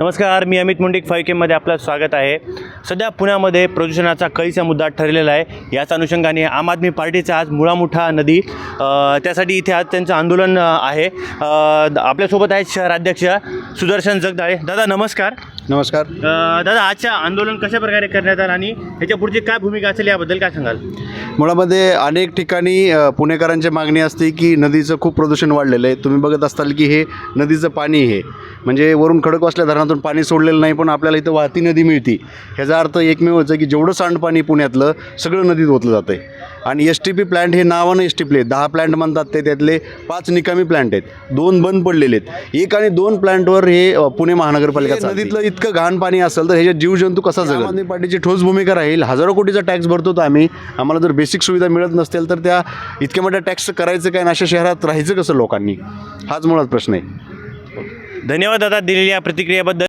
नमस्कार मी अमित मुंडिक फाईव्ह केमध्ये आपलं स्वागत आहे. सध्या पुण्यामध्ये प्रदूषणाचा कळीचा मुद्दा ठरलेला आहे. याच अनुषंगाने आम आदमी पार्टीचा आज मुळामुठा नदी त्यासाठी इथे आज त्यांचं आंदोलन आहे. आपल्यासोबत आहेत शहराध्यक्ष सुदर्शन जगदाळे. दादा नमस्कार. नमस्कार. दादा आजच्या आंदोलन कशा प्रकारे करण्यात आलं आणि ह्याच्या पुढची काय भूमिका असेल याबद्दल काय सांगाल? मुळामध्ये अनेक ठिकाणी पुणेकरांची मागणी असते की नदीचं खूप प्रदूषण वाढलेलं आहे. तुम्ही बघत असताल की हे नदीचं पाणी हे म्हणजे वरून खडकवासल्या धरणातून पाणी सोडलेलं नाही पण आपल्याला इथं वाहती नदी मिळती. ह्याचा अर्थ एकमेव होतं की जेवढं सांडपाणी पुण्यातलं सगळं नदीत ओतलं जातं आहे आणि एस टी पी प्लॅन्ट हे नावानं एस टी पी दहा प्लॅन्ट म्हणतात ते त्यातले पाच निकामी प्लॅन्ट आहेत. दोन बंद पडलेले आहेत. एक आणि दोन प्लॅन्टवर हे पुणे महानगरपालिका नदीतलं इतकं घाण पाणी असेल तर ह्याच्यात जीवजंतू कसा जगत आदमी पार्टीची ठोस भूमिका राहील. हजारो कोटीचा टॅक्स भरतो तर आम्ही. आम्हाला जर बेसिक सुविधा मिळत नसतील तर त्या इतक्या मोठ्या टॅक्स करायचं काय? आणि अशा शहरात राहायचं कसं लोकांनी? हाच मुळात प्रश्न आहे. धन्यवाद दादा दिलेल्या प्रतिक्रियेबद्दल.